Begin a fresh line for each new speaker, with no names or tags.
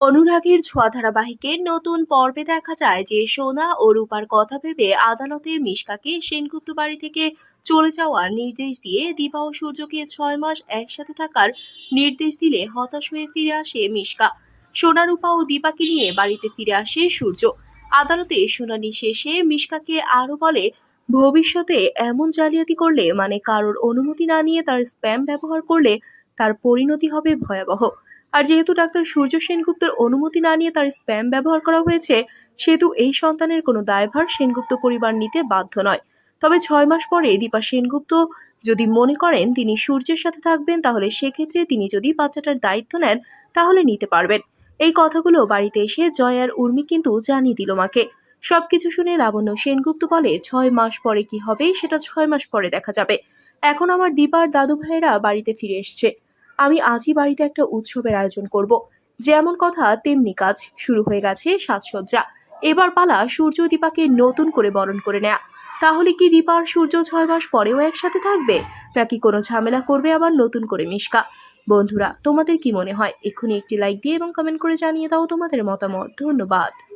অনুরাগের ছোঁয়া ধারাবাহিকের নতুন পর্বে দেখা যায় যে সোনা ও রূপার কথা ভেবে আদালতে মিশকাকে সেনগুপ্ত বাড়ি থেকে চলে যাওয়ার নির্দেশ দিয়ে দীপা ও সূর্যকে ছয় মাস একসাথে থাকার নির্দেশ দিলে হতাশ হয়ে ফিরে আসে মিশকা। সোনা, রূপা ও দীপাকে নিয়ে বাড়িতে ফিরে আসে সূর্য। আদালতে শুনানি শেষে মিশকাকে আরও বলে, ভবিষ্যতে এমন জালিয়াতি করলে মানে কারোর অনুমতি না নিয়ে তার স্প্যাম ব্যবহার করলে তার পরিণতি হবে ভয়াবহ। আর যেহেতু ডাক্তার সূর্য সেনগুপ্তের অনুমতি না নিয়ে তার স্প্যাম ব্যবহার করা হয়েছে, সেহেতু এই সন্তানের কোনো দায়ভার সেনগুপ্ত পরিবার নিতে বাধ্য নয়। তবে ছয় মাস পরে দীপা সেনগুপ্ত যদি মনে করেন তিনি সূর্যের সাথে থাকবেন, তাহলে সেক্ষেত্রে তিনি যদি বাচ্চাটার দায়িত্ব নেন, তাহলে নিতে পারবেন। এই কথাগুলো বাড়িতে এসে জয় আর উর্মি কিন্তু জানিয়ে দিল মাকে। সবকিছু শুনে লাবণ্য সেনগুপ্ত বলে, ছয় মাস পরে কি হবে? সেটা ছয় মাস পরে দেখা যাবে। এখন আমার দীপার দাদু ভাইয়েরা বাড়িতে ফিরে এসছে। আমি আজই বাড়িতে একটা উৎসবের আয়োজন করব। যেমন কথা তেমনি কাজ শুরু হয়ে গেছে সাজসজ্জা। এবার পালা সূর্য দীপাকে নতুন করে বরণ করে নেয়া। তাহলে কি দীপা আর সূর্য ছয় মাস পরেও একসাথে থাকবে? নাকি কোনো ঝামেলা করবে আবার নতুন করে মিশকা? বন্ধুরা, তোমাদের কি মনে হয়? এক্ষুনি একটি লাইক দিয়ে এবং কমেন্ট করে জানিয়ে দাও তোমাদের মতামত। ধন্যবাদ।